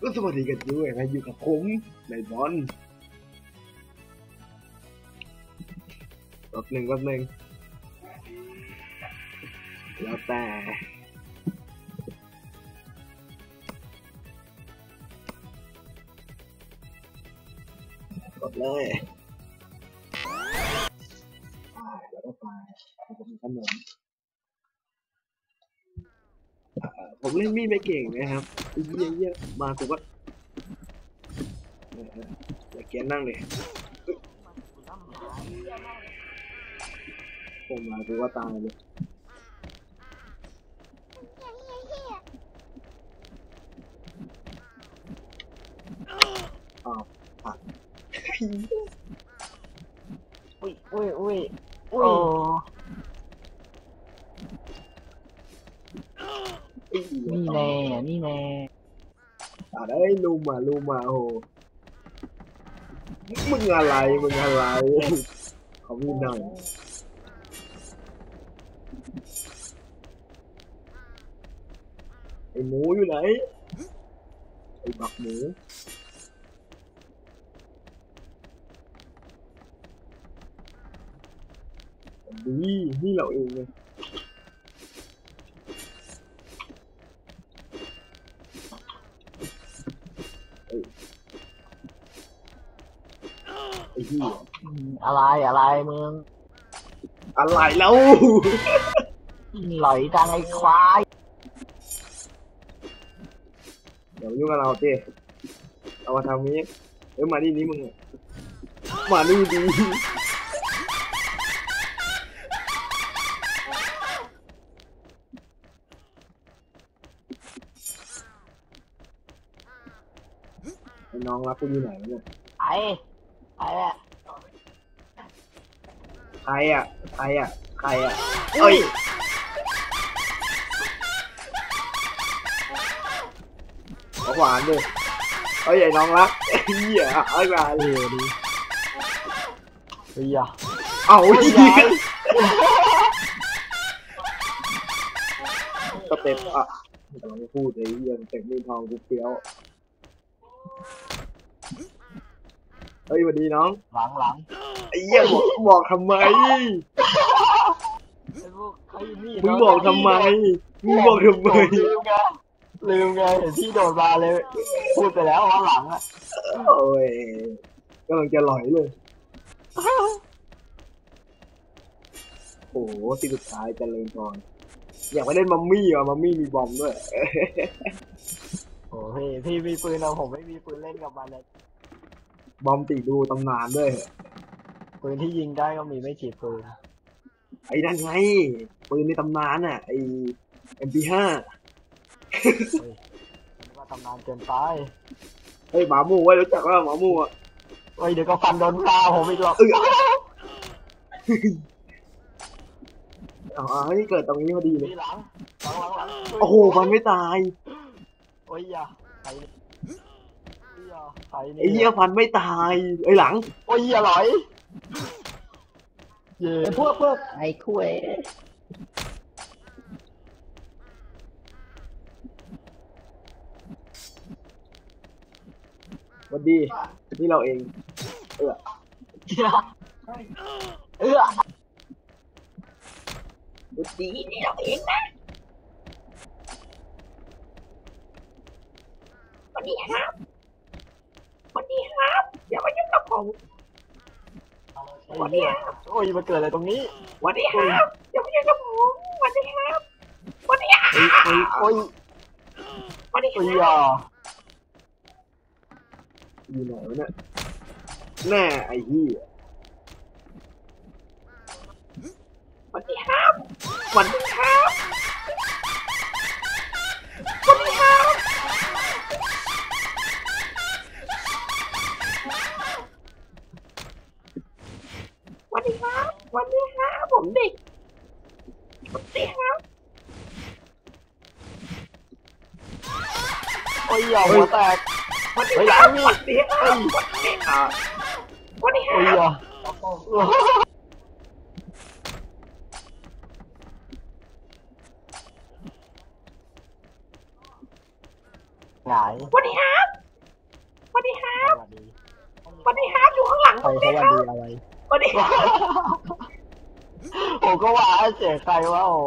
ก็สวัสดีกันด้วยนะอยู่กับผมในบอลแป๊บหนึ่งแป๊บหนึ่งแล้วแต่กดเลยแล้วก็ไปแล้วก็มีขนมอ่า ผมเล่นมีดไม่เก่งนะครับเยี่ยเยี่ยมากูก็เออเอออย่าเกียนนั่งเลยผมมากูว่าตายเลยอ้าวผัก อุ้ยอุ้ยอุ้ย โอ้ อี้ นี่แน่นี่แน่ อ้ยลุมาลุมาโอ้โหมึงอะไรมึงอะไรเขามีหน่อยไอ้หมูอยู่ไหนไอ้บักหมูดีนี่เราเองไงเอ้ยไอ้เหี้ย อืมอะไรอะไรมึงอะไรแล้วหลอยจังไอ้ควายเดี๋ยวมายุ่งกับเราเต้เอามาทำนี้เอ้ยมานี่นี้มึงอะมานี่ดีไอ้น้องรักกูอยู่ไหนเนี่ยไอ้ไอ้อะใค รอะใครอะใครอะเอ้ยขอหวานดิเอ้ยไอ้น้องรักเหี้ยเอ้ยมาเออดีเฮ้ยอะเอ้าเหี้ยสเต็ปอะไม่ต้องมาพูดเลยเหี้ยังเต็มมีทองกูเฟี้ยวเฮ้ยสวัสดีน้องหลังหลังไอ้ เหี้ยบอกบอกทำไม ไอ้พวกเขาอยู่นี่มึงบอกทำไม มึงบอกทำไม ลืมไงลืมไงเห็นพี่โดดมาเลย พูดไปแล้วว่าหลังอะโอ้ยกำลังจะหลอยเลย โอ้โหที่สุดท้ายเจะเลยพรอยากไปเล่นมัมมี่อะมัมมี่มีบอมด้วย โอ้พี่พี่มีปืนเอาผมไม่มีปืนเล่นกับมันเลย บอมติดดูตำนานด้วย ปืนที่ยิงได้ก็มีไม่กี่ปืนไอ้นั่นไงปืนในตำนานอะไอ้ MP5 ว่าตำนานเกินไปเฮ้ยหมาหมู่ไว้ยรู้จักว่าหมาหมู่อะเฮ้ยเดี๋ยวก็ฟันโดนตาผมอีกหรอกเอออ๋อนี่เกิดตรงนี้พอดีเลยนี่หลังหลังหลังหลังโอ้โหมันไม่ตายโอ้ยอย่าใครเนี่ยอย่าใครเนี่ยไอ้เหี้ยฟันไม่ตายไอ้ยหลังโอ้ยอย่าหลอยเย่ ไอ้พวกพวกไอ้คุยสวัสดี นี่เราเอง เออเอื้อดูดีนี่เราเองนะวันนี้ครับวันนี้ครับ อย่ามายุ่งกับผม ไอ้เหี้ยโอ้ยมาเกิดอะไรตรงนี้วันนี้ครับอย่ามายุ่งกับผมวันนี้ครับวันนี้ครับโอ้ยวันนี้โอ้ยคอรับย่าอยู่ไหนวะเนี่ยแน่ไอ้เหี้ยวันนี้ครับวันนี้ครับวันนี้ครับวันนี้ครับวันนี้ครับผมเด็กวันนี้ครับ โอ้ยหัวแตกวันนี้เฮ้ยหลังนี่วันนี้ครับวันนี้ครับวันนี้โอ้ยรับอย่าหงายวันนี้ครับวัสดีครับสวัสดีสวัสดีครับอยู่ข้างหลังใคผรมเขาเนี่ยวันครับดีอะไรสวัสดีครับผมก็ว่าเสียใครว่าโอ้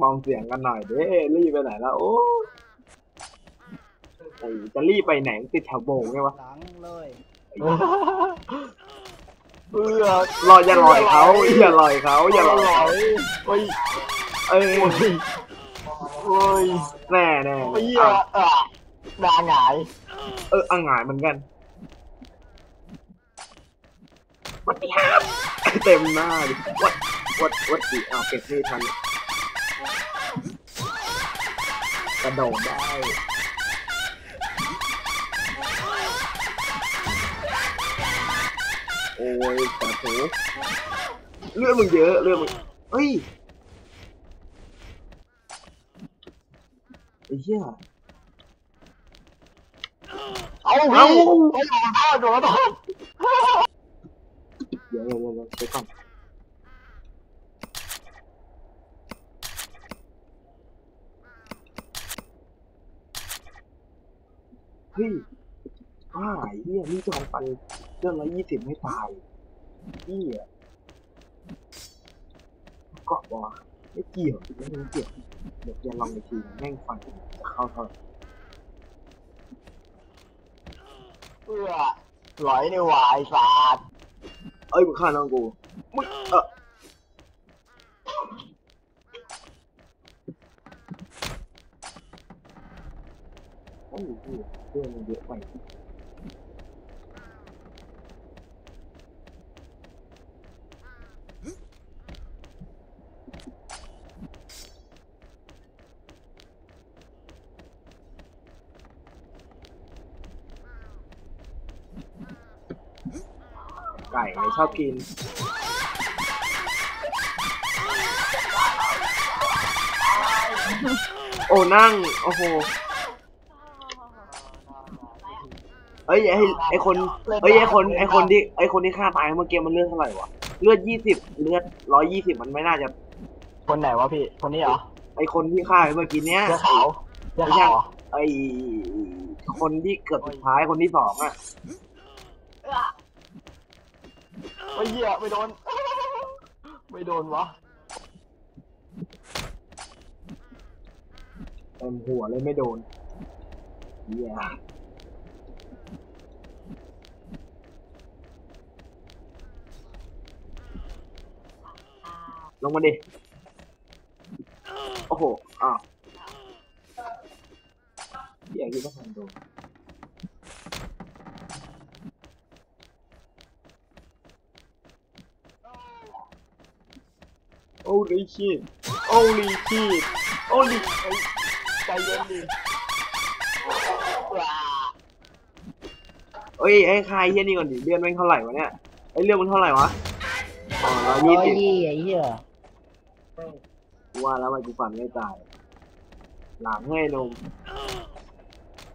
มองเสียงกันหน่อยเด้รีบไปไหนแล้วโอ้ โอ้จะรีบไปไหนติดแถวโบงไงวะหลังเลยเพื่อรออย่าลอยเขาอย่าลอยเขาอย่าลอยเขาโอ้ยเออโอ้ยโอ้ยแน่แน่โอ้ยอะอะดาหงายเอออ่างหงายเหมือนกันสวัสดีครับเต็มหน้าดิวัดวัดวัดดิอ้าวเก็บนี่ทันกระโดดได้ โอ้ยแต่โหเลือดมึงเยอะเลือดมึงเฮ้ยไอ้เหี้ยเอาเอ้าพี่โอ้ยโดนโทษโดนโทษเดี๋ยวเดี๋ยวเดี๋ยวเดี๋ยวไปก่อนเฮ้ยอ้าไอ้เหี้ยนี่จองฟัน เรื่องละยี่สิบไม่ตายเหี้ยเกาะบอไม่เกี่ยวไม่เกี่ยวเดี๋ยวจะลองอีกทีแม่งฟันจะเข้าเท่าเพื่อหลอยในวายสาดเอ้ยมึงฆ่าน้องกูมึงเออโอ้โหเรื่องมันเยอะไป ไก่ชอบกิน โอ้นั่ง โอ้โหเอ้ยไอไอคนเอ้ยไอคนไอคนที่ไอคนที่ฆ่าตายเมื่อกี้มันเลือดเท่าไหร่วะเลือดยี่สิบเลือดร้อยยี่สิบมันไม่น่าจะ คนไหนวะพี่ คนนี้เหรอไอคนที่ฆ่าเมื่อกี้เนี้ยเสื้อขาวเสื้อขาวเหรอไอคนที่เกือบสุดท้ายคนที่สองอะ โอ้ยเหี้ยไม่โดน ไม่โดนวะเต็มหัวเลยไม่โดนเหี้ยลงมาดิ โอ้โห อ้าวเหี้ยคิดว่าทันโดน โอ้ลิชิตโอ้ลิชิตโอ้ลิใจเย็นดิว้าเอ้ยไอ้ใครเฮียนี่ก่อนดิเลื่อนแม่งเท่าไหร่วะเนี่ยไอ้เลื่อนมันเท่าไหร่วะอ๋อร้อยร้ยี่อยสิบยี่ไอ้เหี้ยกูว่าแล้วมันกูฝันไม่ตาย หลังให้นม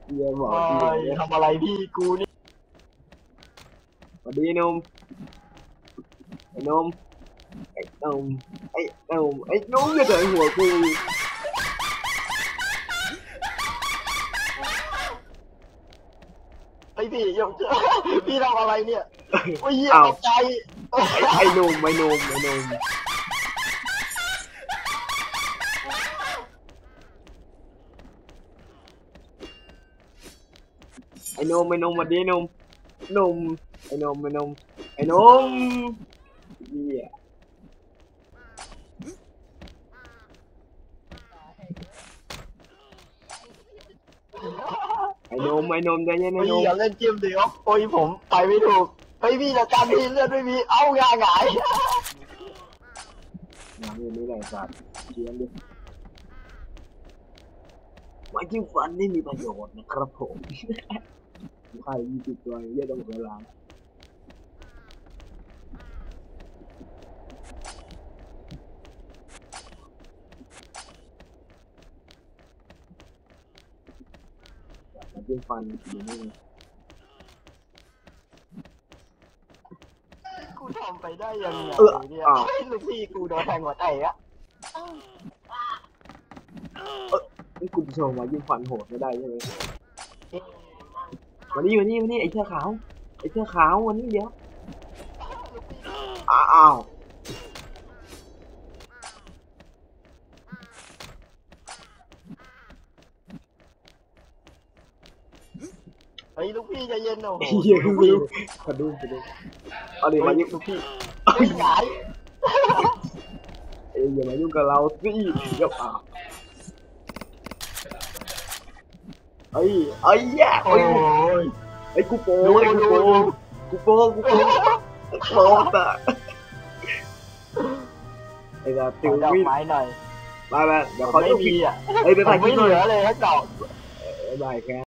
เฮียบอกโอ้ดียทำอะไรพี่กูนี่สวัสดีนมไอ้นม ไอ้นมไอ้นมไอ้นมอย่าเดินหัวกูไอพี่ยกเจอพี่ทำอะไรเนี่ย โอ้ยเหี้ยอ้าวตกใจ ไอ้ไอ้นมไอ้นมไอ้นมไอ้นมไอ้นมสวัสดีนมนมไอ้นมไอ้นมไอ้นมเฮีย ไอ้นมไอ้นมใจเย็นโอ้ไอ้ยนมอย่าเล่นเกมเดียวโอ้ยผมไปไม่ถูกเฮ้ยพี่จัดการพี่เลือดไม่มีเอ้างาหงายงานนี้ไม่ได้สัตว์เชียนดิไม้จิ้มฟันนี่มีประโยชน์นะครับผมใครยี่สิบตัวเยอะต้องเวลา ไม้จิ้มฟันอยู่นี่กูทำไปได้ยังไงเนี่ยวลูกพี่กูโดนแทงหัวใจอะนี่คุณจะโชว์ไม้จิ้มฟันโหดไม่ได้ใช่ไหมวันนี้วันนี้วันนี้ไอ้เสื้อขาว ไอ้เสื้อขาววันนี้เดี๋ยว อ้าว เฮ้ยลูกพี่ใจเย็ นโอ้โหเหี้ยวิวขอดูขอดูเอาดิเฮ้มายยุ่งลูกพี่เฮ้ยหายเอ้ยอย่ามายุ่งกับเราสิเดี๋ยวอะเอ้ยเอ้ยแย่โอ้เอ้ยยไอ้ยกูโป้ดูไอ้กูดูโป้ดูกูโป้กูโป้โป้แต่ไอ้แบบขติอวดอกวิ่งไม้หน่อยมาไปเดี๋ยวผเขามไม่จะมีอะเฮ้ยไปผถ่ายมคลิไม่ปหน่อยเหลือเลยครับดอกบ๊ายบายแก